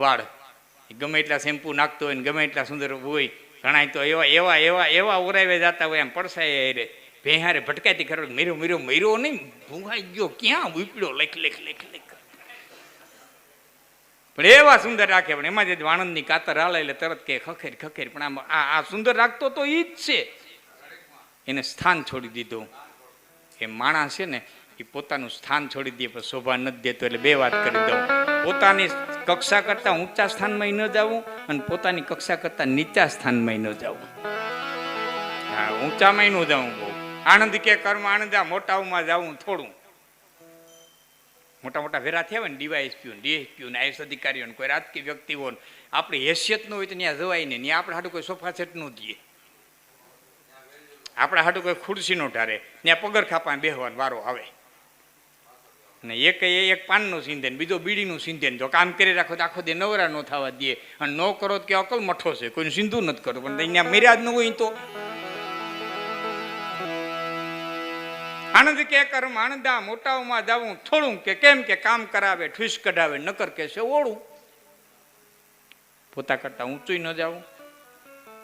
વાળ. ગમે એટલા શેમ્પુ નાખતો હોય ને ગમે એટલા સુંદર હોય, ઘણા તો એવા એવા એવા એવા ઉરાવે જતા હોય એમ પડસાય રે. ભેહારે ભટકાતી ખરો મીરો મીરો મીરો નહીં, ભૂંગાઈ ગયો, ક્યાં ઉપડ્યો, લેખ લેખ લેખ લેખ. પણ એવા સુંદર રાખે, પણ એમાં જે વાણંદની કાતર હાલે એટલે તરત કે ખખેર ખખેર, પણ આમ આ આ સુંદર રાખતો તો ઈ જ છે. એને સ્થાન છોડી દીધું. એ માણસ છે ને એ પોતાનું સ્થાન છોડી દે, પણ શોભા નથી દેતો એટલે બે વાત કરી દઉં. પોતાની કક્ષા કરતાં ઊંચા સ્થાનમાં ન જવું અને પોતાની કક્ષા કરતાં નીચા સ્થાનમાં ન જવું હા ઊંચામાં ન જવું બહુ. આનંદ કે કર્મ આનંદ આ મોટાઓમાં જવું થોડું. મોટા મોટા વેરા થયા હોય ને ડીવાયએસપીઓ ડીએસપીઓ ને આઈએસ અધિકારીઓ ને, કોઈ રાજકીય વ્યક્તિઓ આપણી હેસિયત ન હોય તો ત્યાં જવાય નહીં. ત્યાં આપણે હાટું કોઈ સોફા સેટ ન દઈએ આપણા હાટું કોઈ ખુરશી નો ઢારે. ત્યાં પગર ખાપા બેહવાનો વારો આવે. ને એક એ એક પાનનું સિંધેન, બીજો બીડીનું સિંધેન. જો કામ કરી રાખો તો આખો દે નવરા ન થવા દે. અને ન કરો કે અકલ મઠો છે, કોઈનું સિંધુ નથી કરો પણ અહીંયા મર્યાદ ન હોય તો. આનંદ કે કર્મ, આણંદા મોટાઓમાં જાવું થોડું કે કેમ કે કામ કરાવે, ઠૂસ કઢાવે, નકર કે છે ઓળું. પોતા કરતા ઊંચું ન જાવું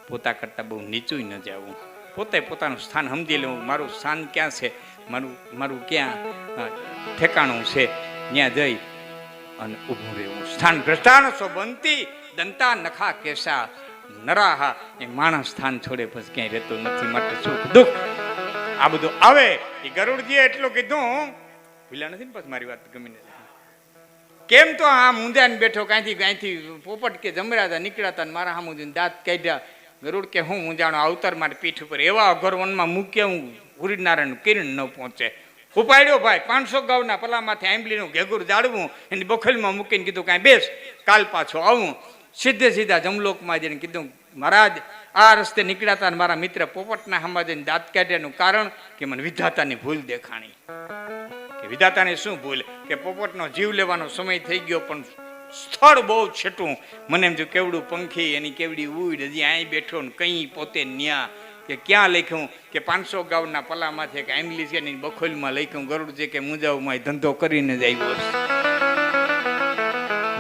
પોતા કરતા બહુ નીચું ન જાવું પોતે પોતાનું સ્થાન સમજી લેવું. મારું સ્થાન ક્યાં છે? મારું મારું ક્યાં ઠેકાણું છે? ત્યાં જઈ અને ઊભું રહેવું. સ્થાન ભ્રષ્ટાન સો બનતી દંતા નખા કેસા નરાહા. એ માણસ સ્થાન છોડે પછી ક્યાંય રહેતો નથી. માટે સુખ, દુઃખ આ બધું આવે. એ ગરુડજીએ એટલું કીધું. ભૂલ્યા નથી ને પછી મારી વાત ગમીને? કેમ તો આ મૂંઝાને બેઠો? કાંઈથી કાંઈથી પોપટ કે જમરા હતા નીકળ્યા હતા મારા સામું જોઈને દાંત કાઢ્યા. ગરુડ કે હું મૂંઝાણો અવતાર મારી પીઠ ઉપર એવા અઘરવનમાં મૂક્યા હું સૂર્યનારાયણ કિરણ ન પહોંચે. ઉપાડ્યો ભાઈ, પાંચસો ગાઉના પલામાંથી આંબલીનું ઘેગુર જાળવું, એની બખલમાં મૂકીને કીધું કાંઈ બેસ, કાલ પાછો આવું. સીધે સીધા જમલોકમાં જઈને કીધું, મહારાજ, આ રસ્તે નીકળ્યા હતા મારા મિત્ર પોપટના હામા જઈને દાંત કાઢ્યાનું કારણ કે મને વિધાતાની ભૂલ દેખાણી. કે વિધાતાની શું ભૂલ? કે પોપટનો જીવ લેવાનો સમય થઈ ગયો, પણ સ્થળ બહુ છેટું. મને એમ જો કેવડું પંખી, એની કેવડી ઉડ હજી અહીં બેઠો ને કંઈ પોતે ન્યા. કે ક્યાં લખ્યું? કે પાંચસો ગાઉના પલામાંથી કે આંબલી છે બખોલમાં લખ્યું, ગરુડ છે કે મુંજાવમાં ધંધો કરીને જ આવ્યો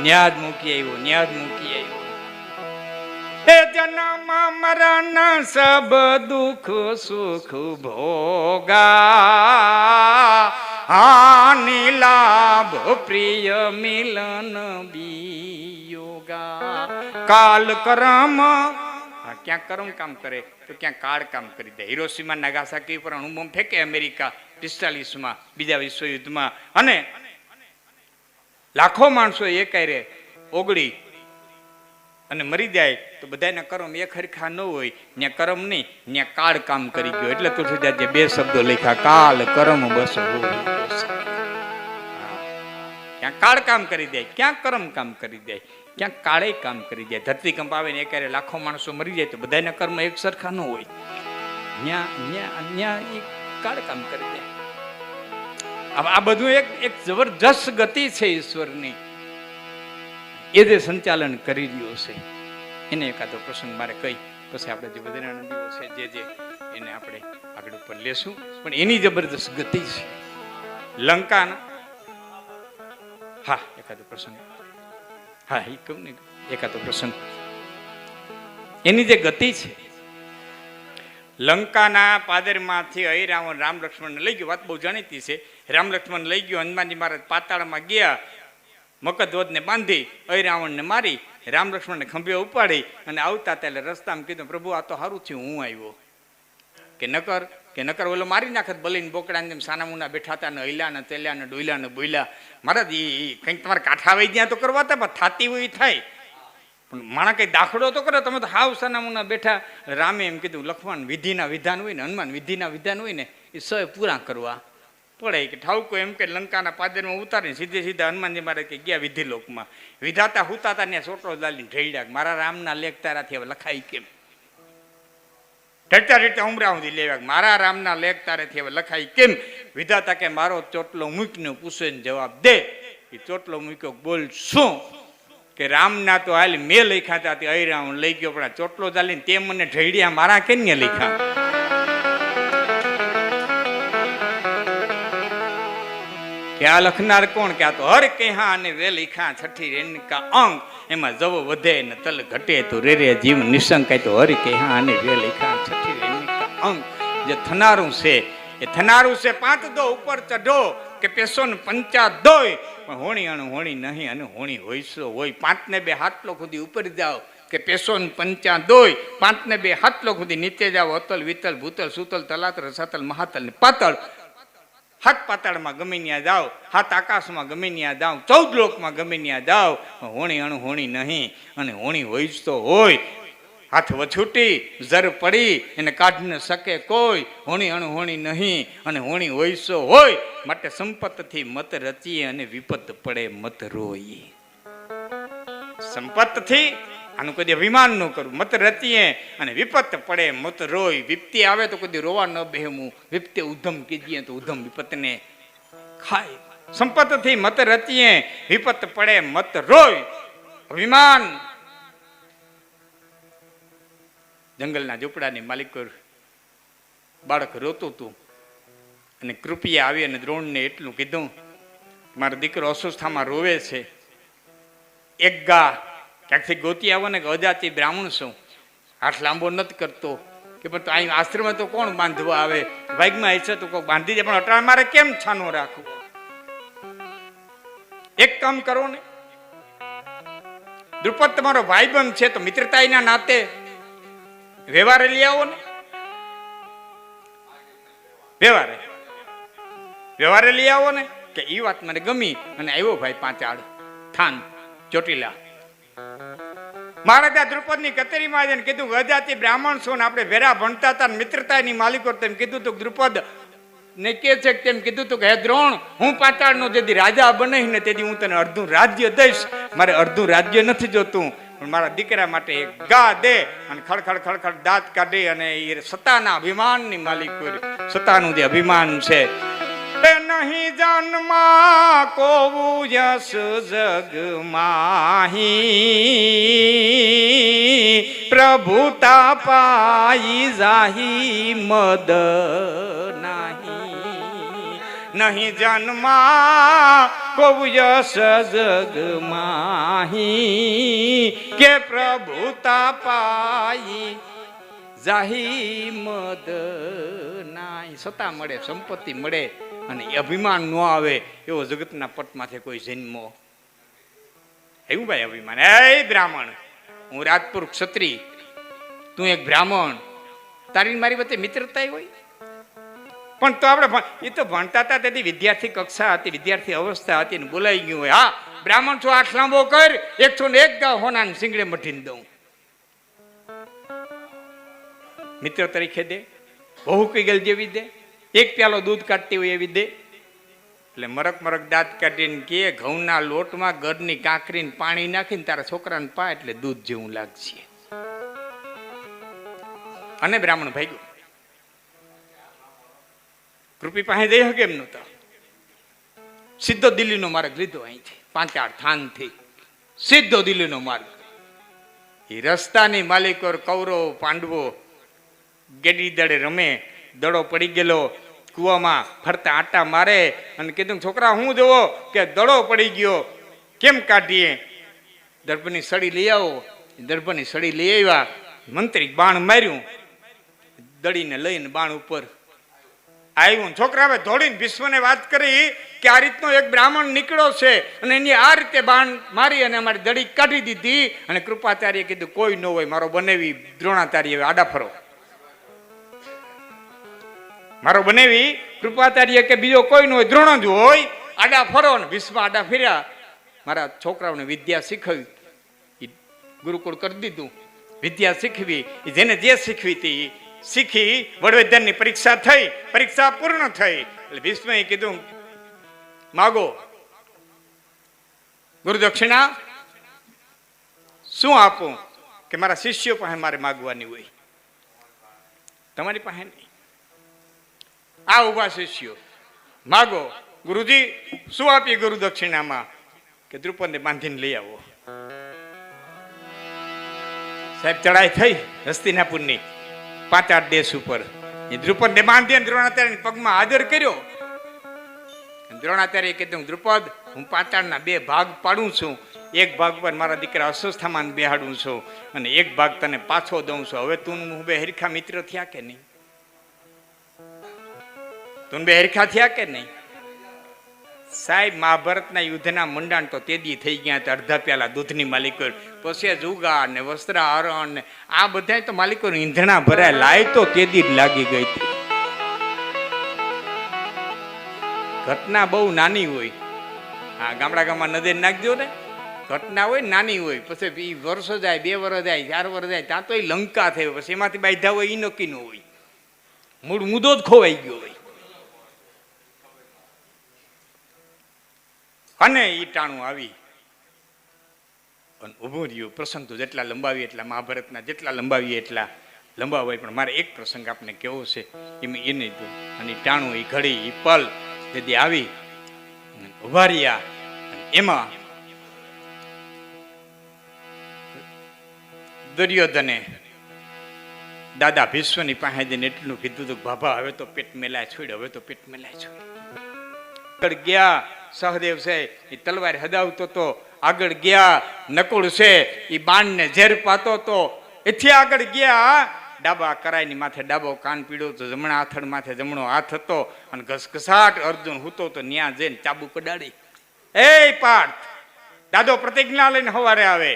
ન્યાજ મૂકી આવ્યો ન્યાજ મૂકી હે જન્મ મરણ સબ દુઃખ સુખ ભોગા. હાનિ લાભ પ્રિય મિલન વિયોગા. કાલ કરમ, હા ક્યાંક કરમ કામ કરે? તો ક્યાં કાળ કામ કરી દે? હિરોસીમાં નાગાસાકી પર અણુબોમ્બ ફેંકે અમેરિકા પિસ્તાલીસમાં, બીજા વિશ્વયુદ્ધમાં. અને લાખો માણસો એકાયરે ઓગળી અને મરી જાય તો બધાના કર્મ એક હરખા ન હોય ને કર્મ નહીં ત્યાં કાળ કામ કરી ગયો. એટલે તુલસીદાસજી બે શબ્દો લખ્યા કાળ કર્મ બસ ક્યાં કાળ કામ કરી દે, ક્યાં કર્મ કામ કરી દે, ક્યાં કાળે કામ કરી દે. ધરતીકંપ આવે ને એકારે લાખો માણસો મરી જાય તો બધાના કર્મ એક સરખા ન હોય. ન્યા ન્યા ન્યા એ કાળ કામ કરી દે. આ બધું એક એક જબરજસ્ત ગતિ છે ઈશ્વરની. એ જે સંચાલન કરી રહ્યો છે, એને એકાદો પ્રસંગ મારે કહી, પછી આપણે જે બધાના નદીઓ છે, જે જે એને આપણે આગળ ઉપર લેશું. પણ એની જબરદસ્ત ગતિ છે. લંકાના, હા, એકાદો પ્રસંગ. હા એ કહું ને, એકાદો પ્રસંગ. એની જે ગતિ છે, લંકાના પાદરમાંથી અહીં રાવણ રામ લક્ષ્મણને લઈ ગયો. વાત બહુ જાણીતી છે. રામ લક્ષ્મણ લઈ ગયો, હનુમાનજી મહારાજ પાતાળમાં ગયા મકદવદને બાંધી અહીં મારી રામ લક્ષ્મણને ખંભે ઉપાડી અને આવતા ત્યારે રસ્તામાં કીધું, પ્રભુ, આ તો સારું થયું, હું આવ્યો. કે નકર કે નકર ઓલો મારી નાખત બલીને બોકડાને જેમ સાના મુના બેઠા હતા ને હૈલા ને તેલ્યા ને ડોયલા ને બોયલા. મહારાજ એ કંઈક તમારે કાંઠા આવી ગયા તો કરવા હતા, પણ થાતી હોય થાય. પણ માણા કંઈ દાખલો તો કરો તમે તો હાવ સાના મુના બેઠા. રામે એમ કીધું, લખવાનું વિધિના વિધાન હોય ને, હનુમાન વિધિના વિધાન હોય ને એ સય પૂરા કરવા. પડે કે ઠાવકો એમ કે લંકાના પાદરમાં ઉતારીને સીધે સીધા હનુમાનજી મહારાજ કે ગયા વિધિ લોકમાં. વિધાતા હુતાતા ને સોટો લાલીને ઢળ્યા મારા રામના લેખ તારાથી હવે લખાય કેમ? ઢળતા ઢળતા ઉમરા સુધી લેવા મારા રામના લેખ તારેથી હવે લખાય કેમ? વિધાતા કે મારો ચોટલો મૂકને પૂછે ને જવાબ દે. એ ચોટલો મૂક્યો બોલ શું? કે રામના તો હાલ મેં લખ્યા હતા, તે અહીરા હું લઈ ગયો, પણ ચોટલો ચાલીને તે મને ઢળ્યા, મારા કેમ લખ્યા? કે આ લખનાર કોણ? કે આ તો હર કેહા અને વેલી ખા છઠ્ઠી રેણકા અંગ. એમાં જવો વધે ને તલ ઘટે તો રે રે જીવ નિશંકાય તો હર કેહા અને વેલી ખા છઠ્ઠી રેણકા અંગ. જે થનારું છે, એ થનારું છે, પાંચ દો ઉપર ચઢો કે પેસો ને પંચા દોય. પણ હોણી અને હોણી નહીં અને હોણી હોઈશો હોય. પાંચ ને બે હાથલો સુધી ઉપર જાઓ કે પેસો ને પંચા દોય. પાંચ ને બે હાથલો સુધી નીચે જાઓ. અતલ, વિતલ, ભૂતલ, સુતલ તલાતલ રસાતલ મહાતલ ને પાતળ. હાથ પાતાળમાં ગમે ત્યાં જાઓ હાથ આકાશમાં ગમે ત્યાં જાઓ, ચૌદ લોકમાં ગમે ત્યાં જાઓ હોણી અણુ હોણી નહીં અને હોણી હોય જ તો હોય. હાથ વછૂટી જર પડી એને કાઢી ન શકે કોઈ. હોણી અણુ હોણી નહીં અને હોણી હોય તો હોય. માટે સંપતથી મત રચીએ અને વિપત પડે મત રોઈએ. સંપતથી આનું કદી અભિમાન ન કરું. મત રતીએ અને વિપત પડે, મત રોય. વિપત્તિ આવે તો કદી રોવા ન બેહમું. વિપતે ઉધમ કીધીએ તો ઉધમ વિપતને ખાય. સંપતથી મત રતીએ વિપત પડે, મત રોય. અભિમાન. જંગલના ઝૂંપડાની માલિકો બાળક રોતું હતું અને કૃપિયા આવી અને દ્રોણને એટલું કીધું, મારો દીકરો અસ્વસ્થામાં રોવે છે. એક ગા ક્યાંકથી ગોતી આવો ને કે અજાતિ બ્રાહ્મણ છું. હાથ લાંબો નથી કરતો. કે પણ અહીં આશ્રમ તો કોણ બાંધવા આવે? વાઘમાં હશે તો કોઈ બાંધી દે, પણ અટાણ મારે કેમ છાનો રાખવું? એક કામ કરો ને. દ્રુપદ, તમારો ભાઈ બંધ છે તો મિત્રતાના નાતે વ્યવહારે લઈ આવો ને. વ્યવહારે. વ્યવહારે લઈ આવો ને. કે એ વાત મને ગમી. અને આવ્યો ભાઈ પાંચ આડ. થાન, ચોટીલા. મારે ત્યાં દ્રુપદની કચેરીમાં જઈને કીધું અજાતિ બ્રાહ્મણ છો ને આપણે ભેરા ભણતા હતા મિત્રતાની માલિકો તેમ કીધું તું દ્રુપદ ને કે છે તેમ કીધું તું કે હે દ્રોણ, હું પાતાળનો જેથી રાજા બનીશ ને તેથી હું તને અડધું રાજ્ય દઈશ. મારે અડધું રાજ્ય નથી જોતું, પણ મારા દીકરા માટે એક ગા દે અને ખડખડ ખડખડ દાંત કાઢી અને એ સત્તાના અભિમાનની માલિક સત્તાનું જે અભિમાન છે એ નહીં જન્મા કોવું યશ જગ માહી પ્રભુતા પાઈ જાહી મદ નાહી નહીં જન્મા કોવું યશ જગ માહી કે પ્રભુતા પાઈ જાહી મદ નાય સત્તા મળે સંપત્તિ મળે અને અભિમાન ન આવે એવો જગતના પટમાંથી કોઈ જન્મો. એવું ભાઈ અભિમાન. એ બ્રાહ્મણ, હું રાજપુર ક્ષત્રિય, તું એક બ્રાહ્મણ. તારી મારી વચ્ચે મિત્રતા હોય? પણ તો આપણે એ તો ભણતા હતા, તેથી વિદ્યાર્થી કક્ષા હતી, વિદ્યાર્થી અવસ્થા હતી ને બોલાઈ ગયું હોય. હા, બ્રાહ્મણ છો આઠ લાંબો કર એકસો ને એક ગા હોના સિંગડે મઠીને દઉં. મિત્ર તરીકે દે બહુ કઈ ગલ જેવી દે? એક પ્યાલો દૂધ કાઢતી હોય એવી દે. એટલે મરક મરક દાંત કાઢીને કે ઘઉંના લોટમાં ગરની કાંકરીને પાણી નાખીને તારા છોકરાને પા એટલે દૂધ જેવું લાગશે. અને બ્રાહ્મણ ભાગ્યો કૃપી પાસે જઈ શકે નું તો સીધો દિલ્હીનો માર્ગ લીધો અહીંથી આઠ થાનથી. સીધો દિલ્હીનો માર્ગ. એ રસ્તાની માલિકો કૌરવ પાંડવો ગેડી દડે રમે, દડો પડી ગયેલો કૂવામાં ફરતા આટા મારે અને કીધું, છોકરા, હું જોવો કે દડો પડી ગયો. કેમ કાઢીએ? દર્પણની સળી લઈ આવો. દર્પણની સળી લઈ આવ્યા. મંત્રી, બાણ માર્યું. દડીને લઈને બાણ ઉપર આવ્યું. છોકરાએ દોડીને ભીષ્મને વાત કરી કે આ રીતનો એક બ્રાહ્મણ નીકળ્યો છે અને એની આ રીતે બાણ મારી અને અમારી દડી કાઢી દીધી. અને કૃપાચાર્ય કીધું, કોઈ ન હોય, મારો બનેવી દ્રોણાચાર્ય આડા ફરો. મારો બનેવી કૃપાચાર્ય કે બીજો કોઈ ન હોય દ્રોણ જ હોય, આડા ફરો ને વિશ્વમાં આડા ફેર્યા. મારા છોકરાઓને વિદ્યા શીખવી ગુરુકુળ કરી દીધું. વિદ્યા શીખવી જેને જે શીખવી હતી શીખી વડવેદનની પરીક્ષા થઈ, પરીક્ષા પૂર્ણ થઈ. એટલે ભીષ્મએ કીધું, માગો ગુરુદક્ષિણા શું આપું કે મારા શિષ્યો પાસે મારે માગવાની હોય? તમારી પાસે નહીં. આ ઊભા શિષ્યો. માગો, ગુરુજી, શું આપીએ ગુરુ દક્ષિણામાં? કે દ્રુપદને બાંધીને લઈ આવો. સાહેબ ચડાઈ થઈ હસ્તિનાપુરની પાંચ આઠ દેશ ઉપર. એ દ્રુપદને બાંધીને દ્રોણાચાર્યની પગમાં હાજર કર્યો. દ્રોણાચાર્ય કીધું, દ્રુપદ, હું પાતાળના બે ભાગ પાડું છું. એક ભાગ પર મારા દીકરા અસ્વસ્થમાન બેહાડું છું અને એક ભાગ તને પાછો દઉં છું. હવે તું હું બે હરખા મિત્ર થયા કે નહીં? તું બે હરખા થયા કે નહીં? સાહેબ, મહાભારતના યુદ્ધના મંડાણ તો તેદી થઈ ગયા હતા, અડધા પ્યાલા દૂધની માલિકો. પછી જુગા ને વસ્ત્રાહરણ ને આ બધા તો માલિકો ઈંધણા ભરાય લાય તો તેદી જ લાગી ગઈ હતી. ઘટના બહુ નાની હોય. હા ગામડા ગામમાં નદી નાખજો ને. ઘટના હોય નાની હોય, પછી એ વર્ષો જાય, બે વર્ષ જાય, ચાર વર્ષ જાય, ત્યાં તો એ લંકા થયો, પછી એમાંથી બાંધ્યા હોય એ નક્કી ન હોય. મૂળ મુદ્દો જ ખોવાઈ ગયો હોય. અને ઈ ટાણું આવી? અને ઊભું રહ્યું પ્રસંગ તો, જેટલા લંબાવીએ એટલા, મહાભારતના જેટલા લંબાવીએ એટલા લંબાવાય પણ મારે એક પ્રસંગ આપને કેવો છે એ મેં એને જો અને ટાણું એ ઘડી એ પલ જેથી આવી ઊભા રહ્યા એમાં દુર્યોધને દાદા ભીષ્મની પાસે જઈને એટલું કીધું હતું ભાભા હવે તો પેટ મેલાય છોડ હવે તો પેટ મેલાય છોડ ગયા સહદેવ છે એ તલવાર હદાવતો તો આગળ ગયા, નકુળ છે એ બાણને ઝેર પાતો તો. એથી આગળ ગયા, ડાબા કરાઈની માથે ડાબો કાન પીડો તો જમણા આથડ માથે જમણો હાથ હતો, અને ઘસઘસાટ અર્જુન હૂતો તો ન્યા જઈને ચાબુ કડાડી એ પાર્થ, દાદો પ્રતિજ્ઞા લઈને હવારે આવે.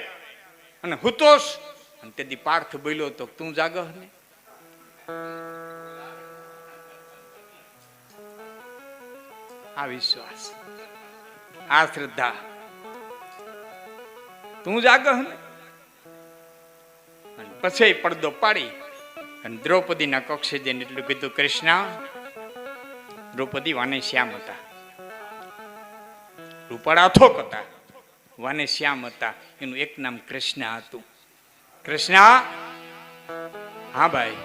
અને હુતોસ અને તેથી પાર્થ બોલ્યો તો, તું જાગ ને આ વિશ્વાસ. આ શ્રદ્ધા તું જાગ ને? પછી પડદો પાડી અને દ્રૌપદીના કક્ષે જઈને એટલું કીધું, કૃષ્ણ, દ્રૌપદી વાને શ્યામ હતા. રૂપાળા અથોક હતા. વાને શ્યામ હતા. એનું એક નામ કૃષ્ણ હતું. કૃષ્ણ? હા ભાઈ.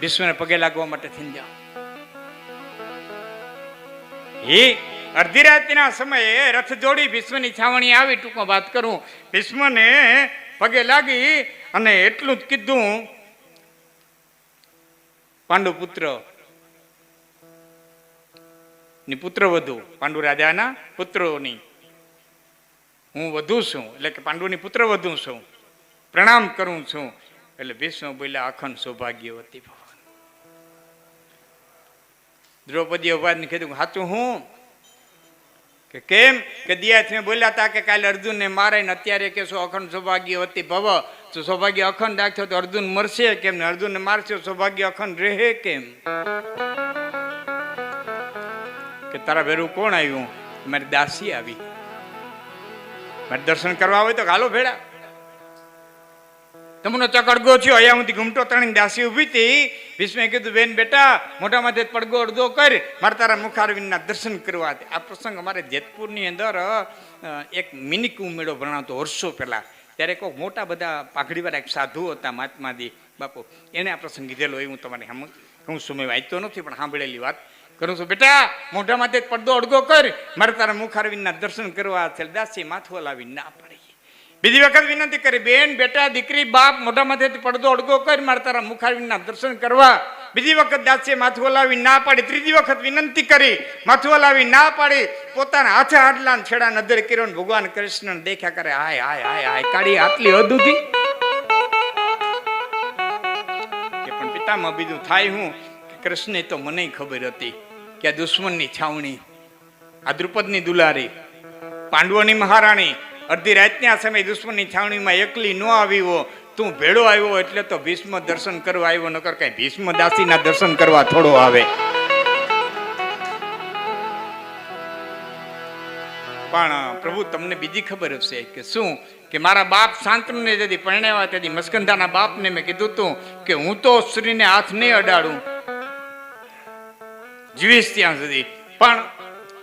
વિશ્વને પગે લાગવા માટે થઈને જાઓ. એ અડધી રાતના સમયે રથ જોડી ભીષ્મની છાવણી આવી, ટૂંકમાં વાત કરું. ભીષ્મને પગે લાગી અને એટલું જ કીધું પાંડુ પુત્રની પુત્ર વધુ પાંડુ રાજાના પુત્રોની. હું વધુ છું, એટલે કે પાંડુની પુત્ર વધુ છું. પ્રણામ કરું છું. એટલે ભીષ્મ બોલ્યા, અખંડ સૌભાગ્યવતી ભવન. દ્રૌપદી અવાજને કીધું સાચું હું? કે કેમ? કે દિયાથી બોલ્યા હતા કે કાલે અર્જુનને મારે ને અત્યારે કે શું અખંડ સૌભાગ્ય હતી ભવ. તો સૌભાગ્ય અખંડ રાખ્યો તો અર્જુન મરશે કેમ ને અર્જુનને મારશે સૌભાગ્ય અખંડ રહે કેમ? કે તારા ભેરું કોણ આવ્યું? મારી દાસી આવી. મારે દર્શન કરવા હોય તો હાલો ભેડા તમનો ચકડગો થયો, અહીંયા હું ઘૂમટો ત્રણ દાસી ઊભી હતી. ભીષ્મે કીધું, બેન, બેટા, મોઢામાંથી પડગો અડધો કર, મારે તારા મુખારવિંદના દર્શન કરવા દે. આ પ્રસંગ અમારે જેતપુરની અંદર એક મિની કુંભ મેળો ભણાવતો વર્ષો પહેલા. ત્યારે કોઈ મોટા બધા પાઘડીવાળા એક સાધુ હતા, મહાત્માજી. બાપુ, એને આ પ્રસંગ કીધેલો એ હું તમારે હું સમય વાંચતો નથી, પણ સાંભળેલી વાત કરું છું. બેટા, મોઢામાંથી પડદો અડગો કર, મારે તારા મુખારવિંદના દર્શન કરવા છે. દાસી માથું લાવી ના પડી. બીજી વખત વિનંતી કરી, બેન, બેટા, દીકરી, બાપ, મોઢામાંથી પડદો અડગો કરી મારે તારા મુખારવિંદના દર્શન કરવા. બીજી વખત દાસીએ માથું હલાવી ના પાડી, ત્રીજી વખત વિનંતી કરી, માથું હલાવી ના પાડી, પોતાના હાથે હાડલા છેડા નદર કર્યો ભગવાન કૃષ્ણ દેખ્યા કરે, હાય હાય હાય હાય કાઢી આટલી કે પણ પિતામાં બીજું થાય હું? કૃષ્ણે તો મને ખબર હતી કે આ દુશ્મનની છાવણી, આ દ્રુપદની દુલારી, પાંડવોની મહારાણી અડધી રાતના સમય દુશ્મનની છાવણીમાં એકલી ન આવી હો. તું ભેળો આવ્યો એટલે તો ભીષ્મ દર્શન કરવા આવ્યો, નકર કઈ ભીષ્મ દાસીના દર્શન કરવા થોડો આવે. પણ, પ્રભુ, તમને બીજી ખબર હશે કે શું? કે મારા બાપ શાંતનુને જેથી પરણાવ્યા તેથી મસ્કંધાના બાપને મેં કીધું તું કે હું તો સ્ત્રીને હાથ નહીં અડાડું. જીવીશ ત્યાં સુધી. પણ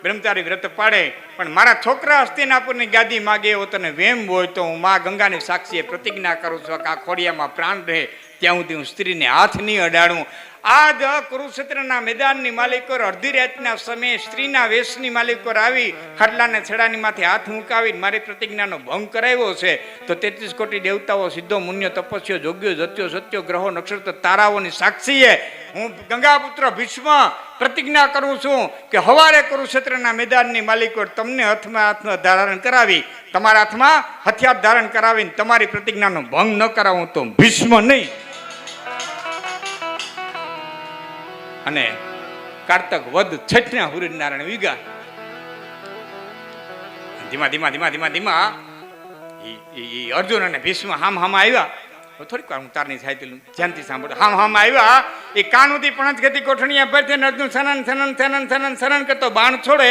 બ્રહ્મચારી વ્રત પાડે. પણ મારા છોકરા હસ્તિનાપુરની ગાદી માગે, એવો તને વેમ હોય તો હું મા ગંગાની સાક્ષીએ પ્રતિજ્ઞા કરું છું કે આ ખોડિયામાં પ્રાણ રહે, ત્યાં સુધી હું સ્ત્રીને હાથ નહીં અડાડું. આજ કુરુક્ષેત્રના મેદાનની માલિકો અડધી રાતના સમયે સ્ત્રીના વેશની માલિકો આવી ખાટલાને છેડાની માથે હાથ મુકાવી મારી પ્રતિજ્ઞાનો ભંગ કરાવ્યો છે. તો તેત્રીસ કોટી દેવતાઓ સિદ્ધો મુન્યો તપસ્યો, જોગ્યો, જત્યો, સત્યો, ગ્રહો, નક્ષત્ર, તારાઓની સાક્ષીએ હું ગંગાપુત્ર ભીષ્મ પ્રતિજ્ઞા કરું છું કે હવારે કુરુક્ષેત્રના મેદાનની માલિકો તમને હાથમાં હાથમાં ધારણ કરાવી, તમારા હાથમાં હથિયાર ધારણ કરાવીને તમારી પ્રતિજ્ઞાનો ભંગ ન કરાવું તો ભીષ્મ નહીં. અને કારતક વધ છઠના સૂર્યનારાયણ વિગા. ધીમા ધીમા ધીમા ધીમા ધીમા. અર્જુન અને ભીષ્મ હામ હામ આવ્યા. થોડીક વાર હું તારની સાહિત્ય ધ્યાનથી સાંભળો. હામ હામ આવ્યા. એ કાનુથી પણજ ગતિ કોઠણીયા પર થઈને અર્જુન સનન સનન સનન સનન સનન કરતો બાણ છોડે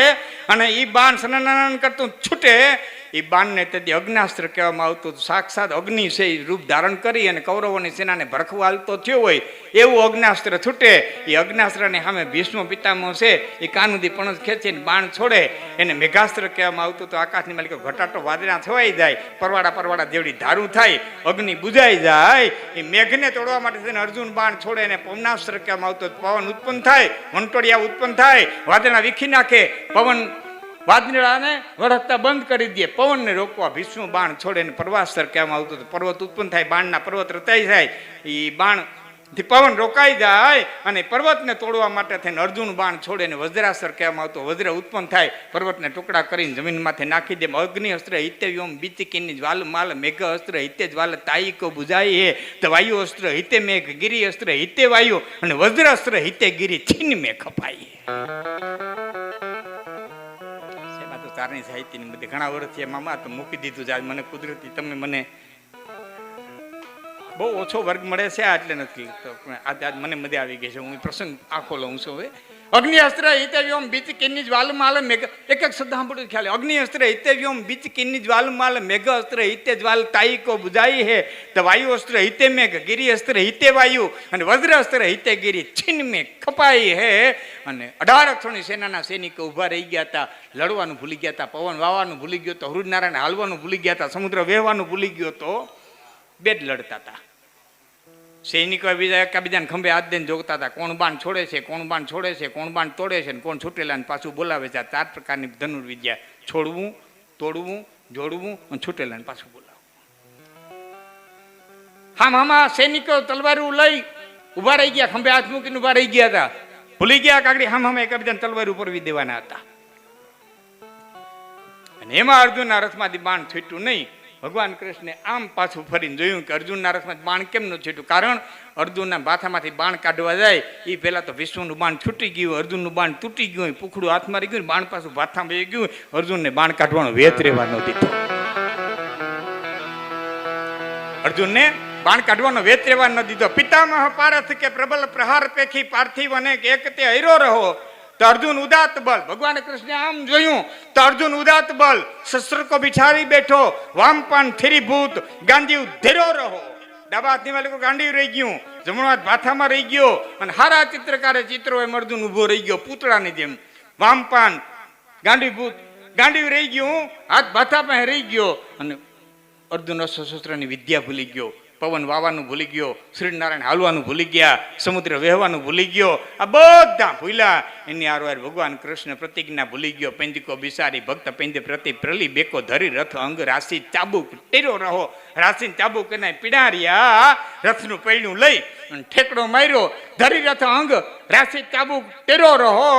અને એ બાણ સનન કરતું છૂટે. એ બાણને તેથી અગ્નાસ્ત્ર કહેવામાં આવતું. સાક્ષાત અગ્નિ છે એ રૂપ ધારણ કરી અને કૌરવોની સેનાને ભરખવા હાલતો થયો હોય, એવું અગ્નાસ્ત્ર છૂટે. એ અગ્નાસ્ત્રને સામે ભીષ્મ પિતામહ છે એ કાનુદી પણ ખેંચીને બાણ છોડે. એને મેઘાસ્ત્ર કહેવામાં આવતું તો આકાશની માલિકો, ઘટાટો વાદળા થવાઈ જાય, પરવાડા પરવાડા જેવડી ધારું થાય, અગ્નિ બુજાઈ જાય. એ મેઘને તોડવા માટે થઈને અર્જુન બાણ છોડે એને પવનાસ્ત્ર કહેવામાં આવતું પવન ઉત્પન્ન થાય વંટોડિયા ઉત્પન્ન થાય, વાદળા વીખી નાખે. પવન વાદળાને વરસતા બંધ કરી દે. પવનને રોકવા ભીષ્મ બાણ છોડે ને પ્રવાસર કહેવામાં આવતું હતું. પર્વત ઉત્પન્ન થાય, બાણના પર્વત રચાઈ જાય. એ બાણ પવન રોકાઈ જાય અને પર્વતને તોડવા માટે થઈને અર્જુન બાણ છોડે ને વજ્રાસર કહેવામાં આવતો. વજ્ર ઉત્પન્ન થાય, પર્વતને ટુકડા કરીને જમીનમાંથી નાખી દે. અગ્નિ અસ્ત્ર હિતે વ્યોમ બીચકીની જ્વાલ માલ મેઘ અસ્ત્ર હિતે જ્વાલ તાઈકો બુજાઈ હે. તો વાયુ અસ્ત્ર હિતે મેઘ ગિરી અસ્ત્ર હિતે વાયુ અને વજ્ર અસ્ત્ર હિતે ગિરી છીન મેં ખપાઈ તારની સાહિત્યની બધી ઘણા વર્ષથી મામા તો મૂકી દીધું છે મને કુદરતી તમે મને બહુ ઓછો વર્ગ મળે છે આ એટલે નથી તો પણ આજ આજ મને મજા આવી ગઈ છે. હું પ્રસંગ આખો લઉં છું હવે. અગ્નિ અસ્ત્ર હિતવ્યોમ બીચ કિન્ની જ્વાલમાલ મેઘ એક એક શબ્દ સાંભળ્યું ખ્યાલ અગ્નિ અસ્ત્ર હિતવ્યોમ બીચ કિન્ની જ્વાલમાલ મેઘ અસ્ત્ર હિતે જ્વાલ તાઈકો બુજાઈ હે તો વાયુ અસ્ત્ર હિતે મેઘ ગિરી અસ્ત્ર હિતે વાયુ અને વજ્ર અસ્ત્ર હિતે ગિરી છીન મેં ખપાઈ હે અને અઢાર અક્ષરની સેનાના સૈનિકો ઊભા રહી ગયા હતા લડવાનું ભૂલી ગયા હતા પવન વાવાનું ભૂલી ગયો તો હૃદનારાયણ હાલવાનું ભૂલી ગયા હતા સમુદ્ર વહેવાનું ભૂલી ગયો તો બે જ લડતા હતા સૈનિકો બીજા એકાબીજાને ખંભે હાથ દઈને જોગતા હતા. કોણ બાણ છોડે છે, કોણ બાણ છોડે છે, કોણ બાણ તોડે છે ને કોણ છૂટેલા ને પાછું બોલાવે છે. આ ચાર પ્રકારની ધનુર્વિદ્યા. છોડવું, તોડવું, જોડવું અને છૂટેલા ને પાછું બોલાવવું હામ હામાં સૈનિકો તલવારું લઈ ઊભા રહી ગયા. ખંભે હાથ મૂકીને ઊભા રહી ગયા હતા. ભૂલી ગયા કાકડી હામ હામે એકાબીજાને તલવાર ઉપરવી દેવાના હતા. અને એમાં અર્જુનના રથમાંથી બાણ છૂટ્યું નહીં. ભગવાન કૃષ્ણે આમ પાછું ફરીને જોયું કે અર્જુનના રથમાં બાણ કેમ ન છૂટ્યું? કારણ અર્જુનના માથામાંથી બાણ કાઢવા જાય એ પહેલા તો વિષ્ણુનું બાણ છૂટી ગયું, અર્જુનનું બાણ તૂટી ગયું પુખડું હાથ મારી ગયું બાણ પાછું ભાથામાં બેસી ગયું, અર્જુનને બાણ કાઢવાનો વેત રહેવા ન દીધો. અર્જુનને બાણ કાઢવાનો વેત રહેવા ન દીધો. પિતામહ પારથ કે પ્રબલ પ્રહાર પેખી પાર્થિવ અને એક તે હૈરો રહો. તો અર્જુન ઉદાત બલ. ભગવાન કૃષ્ણે આમ જોયું તો અર્જુન ઉદાત બલ શસ્ત્ર કો બિછારી બેઠો, વામપાન થીરીભૂત, ગાંધી ધીરો રહો. ડાબા હાથની વાળી ગાંડી રહી ગયું જમણો હાથ ભાથામાં રહી ગયો, અને હારા ચિત્રકારે ચિત્રો એમ અર્જુન ઊભો રહી ગયો, પૂતળાની જેમ. વામપાન, ગાંડીભૂત, ગાંડી રહી ગયું, હાથ ભાથા પાસે રહી ગયો, અને અર્જુન અસ્ત્રશસ્ત્રની વિદ્યા ભૂલી ગયો. પવન વાવાનું ભૂલી ગયો શ્રીનારાયણ હાલવાનું ભૂલી ગયા, સમુદ્ર વહેવાનું ભૂલી ગયો, આ બધા ભૂલ્યા. એની આરવાર ભગવાન કૃષ્ણ પ્રતિજ્ઞા ભૂલી ગયો પેંદિકો બિસારી ભક્ત પેંદે પ્રતિ પ્રલી બેકો ધરી રથ અંગ રાશિ ચાબુક ટેરો રહો. રાશિ ચાબુક એને પીડાર્યા, રથનું પૈણું લઈ અને ઠેકડો માર્યો, ધરી રથ અંગ રાશિ ચાબુક ટેરો રહો.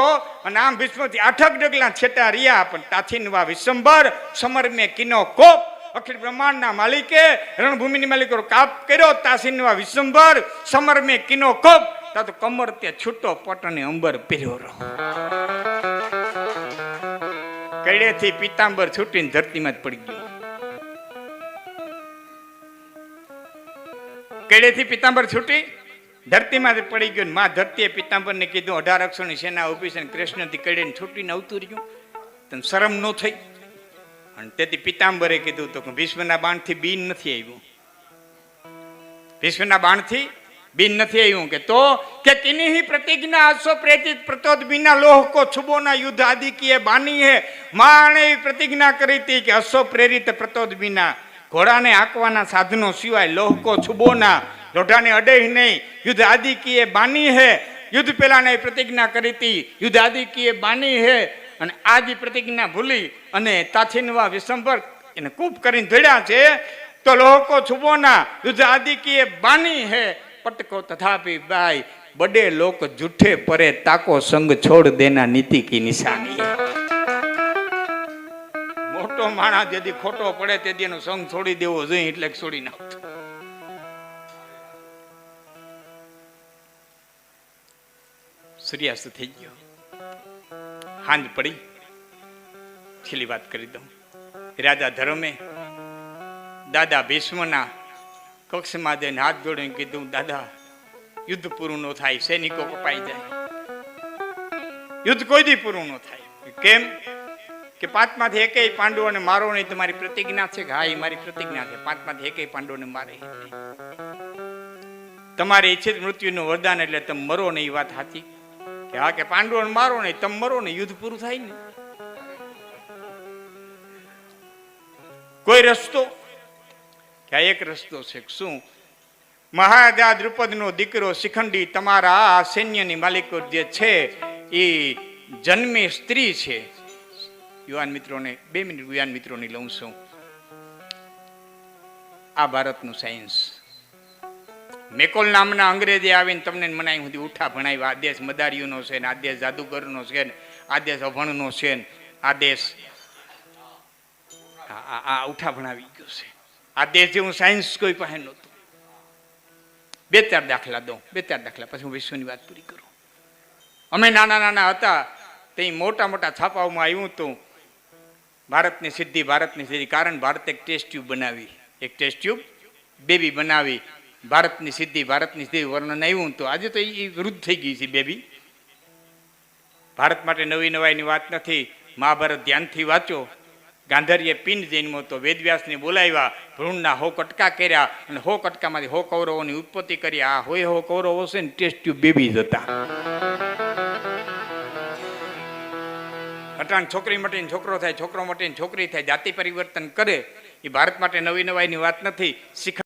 અને આમ ભીષ્મથી આઠક ડગલા છેટા રહ્યા, પણ તાથીનવા વિશંબર સમર મેં કિનો કોપ અખિલ બ્રહ્માંડના માલિકે રણભૂમિની માલિકો કાપ કર્યો. તાસીનવા વિશ્વંભર સમર મેં કિનો કોપ. તા તો કમર તે છૂટો પટને અંબર પહેર્યો રહો કડેથી પીતાંબર છૂટીને ધરતીમાં જ પડી ગયો. કડેથી પીતાંબર છૂટી ધરતીમાં પડી ગયો મા ધરતીએ પીતાંબરને કીધું, અઢાર અક્ષરની સેના ઓફિસ છે કૃષ્ણથી કડીને છૂટીને આવતું રહ્યું. તને શરમ ન થઈ? અને તેથી પિતાંબરે કીધું તો ભીષ્મના બાણથી બીન નથી આવ્યું. ભીષ્મના બાણથી બિન નથી આવ્યું કે તો કે કિની પ્રતિજ્ઞા અશ્વ પ્રેતિત પ્રતોદ બિના લોહ કો છુબોના યુદ્ધ આદિ કીએ બાની હે. માણે પ્રતિજ્ઞા કરી હતી કે અસો પ્રેરિત પ્રતોદ બિના ઘોડાને આંકવાના સાધનો સિવાય લોહ કો છુબોના લોઢાને અડે નહીં. યુદ્ધ આદિ કીએ બાની હે. યુદ્ધ પેલાને પ્રતિજ્ઞા કરી હતી. યુદ્ધ આદિ કીએ બાની હે. અને આદિ પ્રતિજ્ઞા ભૂલી અને તાથીનવા વિસંભર એને કૂપ કરીને ધડ્યા છે, તો લોકો છુબોના આદિ કીએ બાની હે, પટકો તથાપી બાઈ, બડે લોક જૂઠે પરે, તાકો સંગ છોડ દેના નીતિ કી નિશાની. મોટો માણસ જેથી ખોટો પડે તે એનો સંગ છોડી દેવો જોઈએ, એટલે છોડી નાખતો સૂર્યાસ્ત થઈ ગયો. હાંજ પડી છેલ્લી વાત કરી દઉં. રાજા ધર્મે દાદા ભીષ્મના કક્ષમાં જઈને હાથ જોડીને કીધું, દાદા, યુદ્ધ પૂરું ન થાય, સૈનિકો કપાઈ જાય. યુદ્ધ કોઈ દી પૂરું ન થાય. કેમ? કે પાંચમાંથી એકેય પાંડવોને મારો નહીં, તમારી પ્રતિજ્ઞા છે કે હા, એ મારી પ્રતિજ્ઞા છે. પાંચમાંથી એકેય પાંડવોને મારે. તમારે ઈચ્છિત મૃત્યુનું વરદાન એટલે તમે મરો નહીં વાત સાચી. કે હા, કે પાંડવોને મારો ને તમ મરો ને યુદ્ધ પૂરું થાય ને. કોઈ રસ્તો? કે આ એક રસ્તો છે શું? મહારાજા દ્રુપદનો દીકરો શિખંડી તમારા આ સૈન્યની માલિકો જે છે, એ જન્મી સ્ત્રી છે. યુવાન મિત્રોને, બે મિનિટ, યુવાન મિત્રોની લઉં છું. આ ભારતનું સાયન્સ મેકોલ નામના અંગ્રેજે આવીને તમને મનાઈ સુધી ઉઠા ભણાવ્યા. આ દેશ મદારીઓનો છે ને, આ દેશ જાદુગરનો છે ને, આ દેશ અભણનો છે ને, આ દેશ આ ઉઠા ભણાવી ગયો છે. આ દેશ જેવું સાયન્સ કોઈ પાસે નહોતું. બે ચાર દાખલા દઉં, બે ચાર દાખલા, પછી હું વિશ્વની વાત પૂરી કરું. અમે નાના નાના હતા, તે મોટા મોટા છાપાઓમાં આવ્યું હતું. ભારતની સિદ્ધિ ભારતની સિદ્ધિ. કારણ ભારતે એક ટેસ્ટ ટ્યુબ બનાવી. એક ટેસ્ટ ટ્યુબ બેબી બનાવી. ભારતની સિદ્ધિ ભારતની સિદ્ધિ વર્ણન આવ્યું તો આજે તો એ વૃદ્ધ થઈ ગઈ છે બેબી. ભારત માટે નવી નવાઈની વાત નથી. મહાભારત ધ્યાનથી વાંચો. ગાંધર્ય પિંડ જન્મો તો વેદવ્યાસને બોલાવ્યા, ભ્રૂણના હો કટકા કર્યા અને હો કટકામાંથી હો કૌરવોની ઉત્પત્તિ કરી. આ હોય હો કૌરવો છે ને, ટેસ્ટ ટ્યુબ બેબી જ હતા. અટાણ છોકરી મટીને છોકરો થાય, છોકરો મટીને છોકરી થાય, જાતિ પરિવર્તન કરે. એ ભારત માટે નવી નવાઈની વાત નથી. શિખર